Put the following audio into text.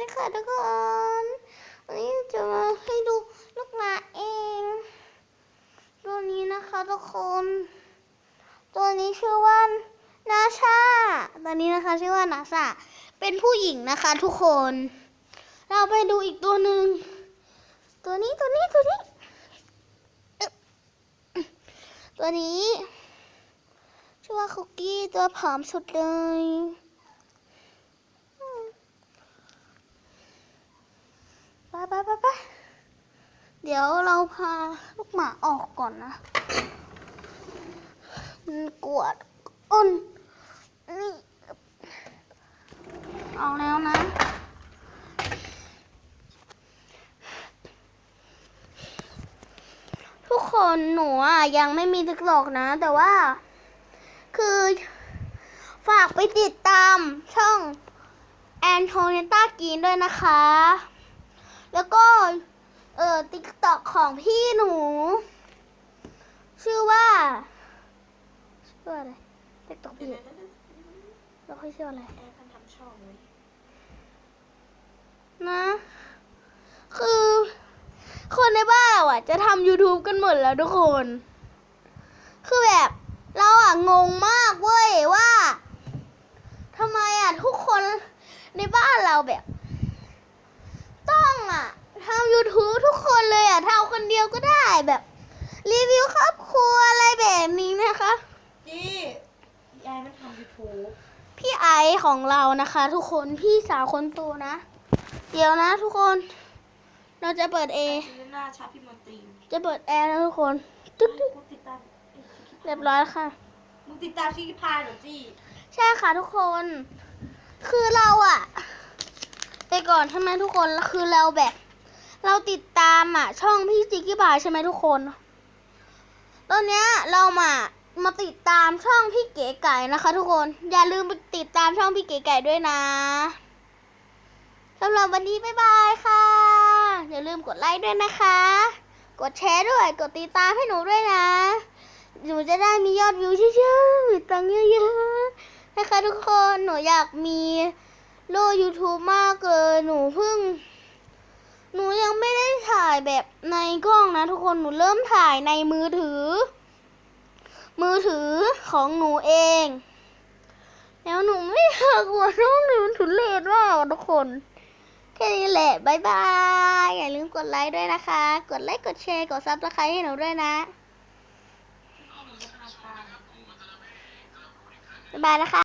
ดีค่ะทุกคน วันนี้จะมาให้ดูลูกหมาเอง ตัวนี้นะคะทุกคน ตัวนี้ชื่อว่านาชาตัวนี้นะคะชื่อว่านาซาเป็นผู้หญิงนะคะทุกคน เราไปดูอีกตัวหนึ่ง ตัวนี้ตัวนี้ตัวนี้ ตัวนี้ ชื่อว่าคุกกี้ตัวผอมสุดเลยอืมไปไปไปไป เดี๋ยวเราพาลูกหมาออกก่อนนะมันกวดอ้นนี่ออกแล้วนะ ทุกคนหนูอะยังไม่มีติ๊กตอกนะ แต่ว่า คือ ฝากไปติดตามช่องแอนโทเนต้ากีนด้วยนะคะ แล้วก็ เออติ๊กตอกของพี่หนู ชื่อว่า ชื่อว่าอะไรติ๊กตอกพี่แล้วเขาชื่ออะไรแอร์พันทำช่องไว้นะ คือ คนในบ้านเราอะ จะทำ YouTube กันหมดแล้วทุกคน คือแบบเราอะ งงมากเว้ยว่าทำไมอะ ทุกคนในบ้านเราแบบ ต้องอะ ทำ YouTube ทุกคนเลยอะทำคนเดียวก็ได้แบบ รีวิวครอบครัวอะไรแบบนี้นะคะจี้แอร์มันทำยูทูบพี่ไอซ์ของเรานะคะ ทุกคนพี่สาวคนโตนะ เดี๋ยวนะทุกคน เราจะเปิดเอจีน่าชาพี่มนตรีจะเปิดแอร์นะทุกคนตึ๊กตึ๊กกูติดตามไอ้ชิคกี้พายเรียบร้อยแล้วค่ะ มึงติดตามชิคกี้พายเหรอจี้ใช่ค่ะทุกคน คือเราอะไปก่อนใช่ไหมทุกคนแล้วคือเราแบบ เราติดตามอะ ช่องพี่จิกกี้บายใช่ไหมทุกคน ตอนเนี้ยเรามามาติดตามช่องพี่เก๋ไก่นะคะ ทุกคน อย่าลืมไปติดตามช่องพี่เก๋ไก่ด้วยนะสำหรับวันนี้บ๊ายบายค่ะ อย่าลืมกดไลค์ด้วยนะคะ กดแชร์ด้วย กดติดตามให้หนูด้วยนะ หนูจะได้มียอดวิวเยอะๆมีตังค์เยอะๆนะคะทุกคน หนูอยากมีโล YouTube มากเลย หนูเพิ่ง หนูยังไม่ได้ถ่ายแบบในกล้องนะทุกคนหนูเริ่มถ่ายในมือถือ มือถือของหนูเอง แล้วหนูไม่อยากหัวน้องหนูทุเรศมากอะทุกคนแค่นี้แหละบายบายอย่าลืมกดไลค์ด้วยนะคะ กดไลค์กดแชร์กดซับสไครต์ให้หนูด้วยนะบ๊ายบายนะคะ